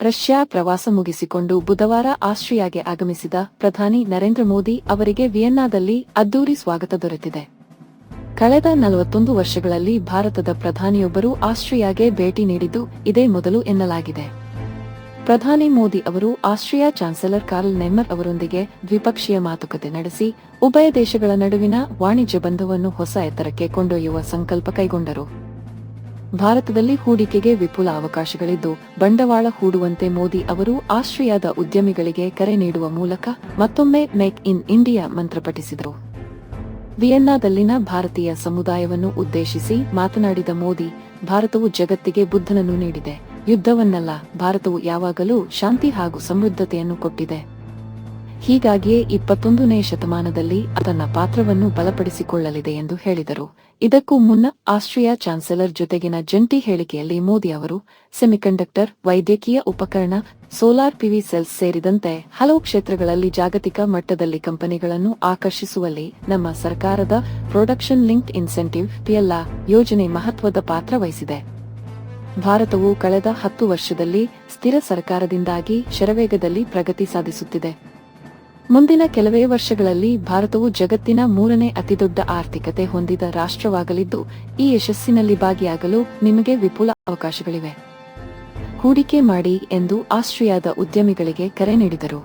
Russia ಪ್ರವಾಸ ಮುಗಿಸಿಕೊಂಡು ಬುಧವಾರ ಆಸ್ಟ್ರಿಯಾಗೆ ಆಗಮಿಸಿದ ಪ್ರಧಾನಿ ನರೇಂದ್ರ ಮೋದಿ ಅವರಿಗೆ ವಿಯೆನ್ನಾದಲ್ಲಿ ಅದ್ದೂರಿ ಸ್ವಾಗತ ದೊರೆತಿದೆ. ಕಳೆದ ನಲವತ್ತೊಂದು ವರ್ಷಗಳಲ್ಲಿ ಭಾರತದ ಪ್ರಧಾನಿಯೊಬ್ಬರು ಆಸ್ಟ್ರಿಯಾಗೆ ಭೇಟಿ ನೀಡಿದ್ದು ಇದೇ ಮೊದಲು ಎನ್ನಲಾಗಿದೆ. ಪ್ರಧಾನಿ ಮೋದಿ ಅವರು ಆಸ್ಟ್ರಿಯಾ ಚಾನ್ಸಲರ್ ಕಾರ್ಲ್ ನೆಮ್ಮರ್ ಅವರೊಂದಿಗೆ ದ್ವಿಪಕ್ಷೀಯ ಮಾತುಕತೆ ನಡೆಸಿ, ಉಭಯ ದೇಶಗಳ ನಡುವಿನ ವಾಣಿಜ್ಯ ಬಂಧವನ್ನು ಹೊಸ ಎತ್ತರಕ್ಕೆ ಕೊಂಡೊಯ್ಯುವ ಸಂಕಲ್ಪ ಕೈಗೊಂಡರು. ಭಾರತದಲ್ಲಿ ಹೂಡಿಕೆಗೆ ವಿಪುಲ ಅವಕಾಶಗಳಿದ್ದು, ಬಂಡವಾಳ ಹೂಡುವಂತೆ ಮೋದಿ ಅವರು ಆಸ್ಟ್ರಿಯಾದ ಉದ್ಯಮಿಗಳಿಗೆ ಕರೆ ನೀಡುವ ಮೂಲಕ ಮತ್ತೊಮ್ಮೆ ಮೇಕ್ ಇನ್ ಇಂಡಿಯಾ ಮಂತ್ರ ಪಠಿಸಿದರು. ವಿಯೆನ್ನಾದಲ್ಲಿನ ಭಾರತೀಯ ಸಮುದಾಯವನ್ನು ಉದ್ದೇಶಿಸಿ ಮಾತನಾಡಿದ ಮೋದಿ, ಭಾರತವು ಜಗತ್ತಿಗೆ ಬುದ್ಧನನ್ನು ನೀಡಿದೆ. ಯುದ್ಧವನ್ನಲ್ಲ, ಭಾರತವು ಯಾವಾಗಲೂ ಶಾಂತಿ ಹಾಗೂ ಸಮೃದ್ಧತೆಯನ್ನು ಕೊಟ್ಟಿದೆ. ಹೀಗಾಗಿಯೇ ಇಪ್ಪತ್ತೊಂದನೇ ಶತಮಾನದಲ್ಲಿ ತನ್ನ ಪಾತ್ರವನ್ನು ಬಲಪಡಿಸಿಕೊಳ್ಳಲಿದೆ ಎಂದು ಹೇಳಿದರು. ಇದಕ್ಕೂ ಮುನ್ನ ಆಸ್ಟ್ರಿಯಾ ಚಾನ್ಸಲರ್ ಜೊತೆಗಿನ ಜಂಟಿ ಹೇಳಿಕೆಯಲ್ಲಿ ಮೋದಿ ಅವರು, ಸೆಮಿಕಂಡಕ್ಟರ್, ವೈದ್ಯಕೀಯ ಉಪಕರಣ, ಸೋಲಾರ್ ಪಿವಿ ಸೆಲ್ಸ್ ಸೇರಿದಂತೆ ಹಲವು ಕ್ಷೇತ್ರಗಳಲ್ಲಿ ಜಾಗತಿಕ ಮಟ್ಟದಲ್ಲಿ ಕಂಪನಿಗಳನ್ನು ಆಕರ್ಷಿಸುವಲ್ಲಿ ನಮ್ಮ ಸರ್ಕಾರದ ಪ್ರೊಡಕ್ಷನ್ ಲಿಂಕ್ಡ್ ಇನ್ಸೆಂಟಿವ್ ಪಿಎಲ್ಲ ಯೋಜನೆ ಮಹತ್ವದ ಪಾತ್ರ ವಹಿಸಿದೆ. ಭಾರತವು ಕಳೆದ ಹತ್ತು ವರ್ಷದಲ್ಲಿ ಸ್ಥಿರ ಸರ್ಕಾರದಿಂದಾಗಿ ಶರವೇಗದಲ್ಲಿ ಪ್ರಗತಿ ಸಾಧಿಸುತ್ತಿದೆ. ಮುಂದಿನ ಕೆಲವೇ ವರ್ಷಗಳಲ್ಲಿ ಭಾರತವು ಜಗತ್ತಿನ ಮೂರನೇ ಅತಿದೊಡ್ಡ ಆರ್ಥಿಕತೆ ಹೊಂದಿದ ರಾಷ್ಟ್ರವಾಗಲಿದ್ದು, ಈ ಯಶಸ್ಸಿನಲ್ಲಿ ಭಾಗಿಯಾಗಲು ನಿಮಗೆ ವಿಪುಲ ಅವಕಾಶಗಳಿವೆ. ಹೂಡಿಕೆ ಮಾಡಿ ಎಂದು ಆಸ್ಟ್ರಿಯಾದ ಉದ್ಯಮಿಗಳಿಗೆ ಕರೆ ನೀಡಿದರು.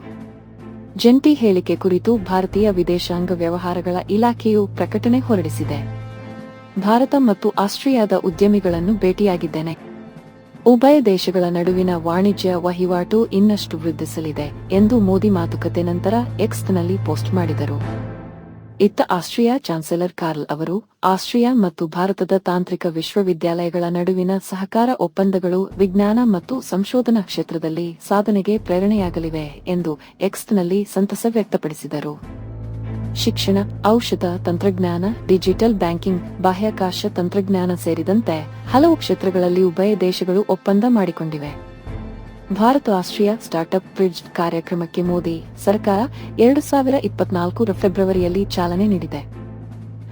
ಜಂಟಿ ಹೇಳಿಕೆ ಕುರಿತು ಭಾರತೀಯ ವಿದೇಶಾಂಗ ವ್ಯವಹಾರಗಳ ಇಲಾಖೆಯು ಪ್ರಕಟಣೆ ಹೊರಡಿಸಿದೆ. ಭಾರತ ಮತ್ತು ಆಸ್ಟ್ರಿಯಾದ ಉದ್ಯಮಿಗಳನ್ನು ಭೇಟಿಯಾಗಿದ್ದೇನೆ. ಉಭಯ ದೇಶಗಳ ನಡುವಿನ ವಾಣಿಜ್ಯ ವಹಿವಾಟು ಇನ್ನಷ್ಟು ವೃದ್ಧಿಸಲಿದೆ ಎಂದು ಮೋದಿ ಮಾತುಕತೆ ನಂತರ ಎಕ್ಸ್ನಲ್ಲಿ ಪೋಸ್ಟ್ ಮಾಡಿದರು. ಇತ್ತ ಆಸ್ಟ್ರಿಯಾ ಚಾನ್ಸೆಲರ್ ಕಾರ್ಲ್ ಅವರು ಆಸ್ಟ್ರಿಯಾ ಮತ್ತು ಭಾರತದ ತಾಂತ್ರಿಕ ವಿಶ್ವವಿದ್ಯಾಲಯಗಳ ನಡುವಿನ ಸಹಕಾರ ಒಪ್ಪಂದಗಳು ವಿಜ್ಞಾನ ಮತ್ತು ಸಂಶೋಧನಾ ಕ್ಷೇತ್ರದಲ್ಲಿ ಸಾಧನೆಗೆ ಪ್ರೇರಣೆಯಾಗಲಿವೆ ಎಂದು ಎಕ್ಸ್ನಲ್ಲಿ ಸಂತಸ ವ್ಯಕ್ತಪಡಿಸಿದರು. ಶಿಕ್ಷಣ, ಔಷಧ, ತಂತ್ರಜ್ಞಾನ, ಡಿಜಿಟಲ್ ಬ್ಯಾಂಕಿಂಗ್, ಬಾಹ್ಯಾಕಾಶ ತಂತ್ರಜ್ಞಾನ ಸೇರಿದಂತೆ ಹಲವು ಕ್ಷೇತ್ರಗಳಲ್ಲಿ ಉಭಯ ದೇಶಗಳು ಒಪ್ಪಂದ ಮಾಡಿಕೊಂಡಿವೆ. ಭಾರತ, ಆಸ್ಟ್ರಿಯಾ ಸ್ಟಾರ್ಟ್ಅಪ್ ಬ್ರಿಡ್ಜ್ ಕಾರ್ಯಕ್ರಮಕ್ಕೆ ಮೋದಿ ಸರ್ಕಾರ ಎರಡು ಸಾವಿರ ಇಪ್ಪತ್ನಾಲ್ಕರ ಫೆಬ್ರವರಿಯಲ್ಲಿ ಚಾಲನೆ ನೀಡಿದೆ.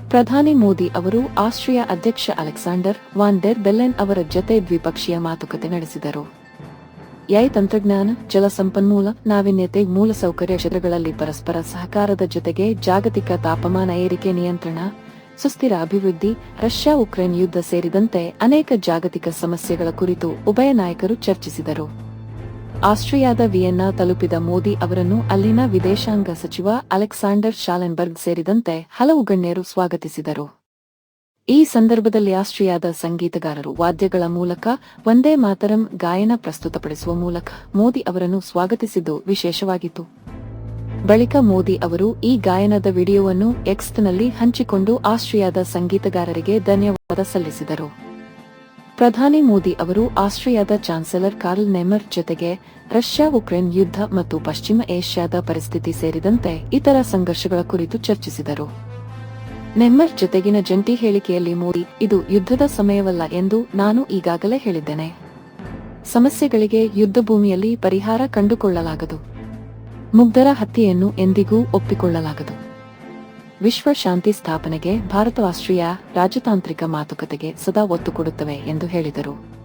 ಪ್ರಧಾನಿ ಮೋದಿ ಅವರು ಆಸ್ಟ್ರಿಯಾ ಅಧ್ಯಕ್ಷ ಅಲೆಕ್ಸಾಂಡರ್ ವಾನ್ ಡೆರ್ ಬೆಲ್ಲೆನ್ ಅವರ ಜತೆ ದ್ವಿಪಕ್ಷೀಯ ಮಾತುಕತೆ ನಡೆಸಿದರು. ಎಐ ತಂತ್ರಜ್ಞಾನ ಜಲಸಂಪನ್ಮೂಲ ನಾವೀನ್ಯತೆ ಮೂಲಸೌಕರ್ಯ ಕ್ಷೇತ್ರಗಳಲ್ಲಿ ಪರಸ್ಪರ ಸಹಕಾರದ ಜೊತೆಗೆ ಜಾಗತಿಕ ತಾಪಮಾನ ಏರಿಕೆ ನಿಯಂತ್ರಣ, ಸುಸ್ಥಿರ ಅಭಿವೃದ್ಧಿ, ರಷ್ಯಾ ಉಕ್ರೇನ್ ಯುದ್ಧ ಸೇರಿದಂತೆ ಅನೇಕ ಜಾಗತಿಕ ಸಮಸ್ಯೆಗಳ ಕುರಿತು ಉಭಯ ನಾಯಕರು ಚರ್ಚಿಸಿದರು. ಆಸ್ಟ್ರಿಯಾದ ವಿಯೆನ್ನಾ ತಲುಪಿದ ಮೋದಿ ಅವರನ್ನು ಅಲ್ಲಿನ ವಿದೇಶಾಂಗ ಸಚಿವ ಅಲೆಕ್ಸಾಂಡರ್ ಶಾಲೆನ್ಬರ್ಗ್ ಸೇರಿದಂತೆ ಹಲವು ಗಣ್ಯರು ಸ್ವಾಗತಿಸಿದರು. ಈ ಸಂದರ್ಭದಲ್ಲಿ ಆಸ್ಟ್ರಿಯಾದ ಸಂಗೀತಗಾರರು ವಾದ್ಯಗಳ ಮೂಲಕ ಒಂದೇ ಮಾತರಂ ಗಾಯನ ಪ್ರಸ್ತುತಪಡಿಸುವ ಮೂಲಕ ಮೋದಿ ಅವರನ್ನು ಸ್ವಾಗತಿಸಿದ್ದು ವಿಶೇಷವಾಗಿತ್ತು. ಬಳಿಕ ಮೋದಿ ಅವರು ಈ ಗಾಯನದ ವಿಡಿಯೋವನ್ನು ಎಕ್ಸ್ನಲ್ಲಿ ಹಂಚಿಕೊಂಡು ಆಸ್ಟ್ರಿಯಾದ ಸಂಗೀತಗಾರರಿಗೆ ಧನ್ಯವಾದ ಸಲ್ಲಿಸಿದರು. ಪ್ರಧಾನಿ ಮೋದಿ ಅವರು ಆಸ್ಟ್ರಿಯಾದ ಚಾನ್ಸಲರ್ ಕಾರ್ಲ್ ನೆಮರ್ ಜೊತೆಗೆ ರಷ್ಯಾ ಉಕ್ರೇನ್ ಯುದ್ಧ ಮತ್ತು ಪಶ್ಚಿಮ ಏಷ್ಯಾದ ಪರಿಸ್ಥಿತಿ ಸೇರಿದಂತೆ ಇತರ ಸಂಘರ್ಷಗಳ ಕುರಿತು ಚರ್ಚಿಸಿದರು. ನೆಮ್ಮರ್ ಜೊತೆಗಿನ ಜಂಟಿ ಹೇಳಿಕೆಯಲ್ಲಿ ಮೋದಿ ಇದು ಯುದ್ಧದ ಸಮಯವಲ್ಲ ಎಂದು ನಾನು ಈಗಾಗಲೇ ಹೇಳಿದ್ದೇನೆ. ಸಮಸ್ಯೆಗಳಿಗೆ ಯುದ್ಧ ಭೂಮಿಯಲ್ಲಿ ಪರಿಹಾರ ಕಂಡುಕೊಳ್ಳಲಾಗದು. ಮುಗ್ಧರ ಹತ್ಯೆಯನ್ನು ಎಂದಿಗೂ ಒಪ್ಪಿಕೊಳ್ಳಲಾಗದು. ವಿಶ್ವ ಶಾಂತಿ ಸ್ಥಾಪನೆಗೆ ಭಾರತ ಆಸ್ಟ್ರಿಯಾ ರಾಜತಾಂತ್ರಿಕ ಮಾತುಕತೆಗೆ ಸದಾ ಒತ್ತು ಕೊಡುತ್ತವೆ ಎಂದು ಹೇಳಿದರು.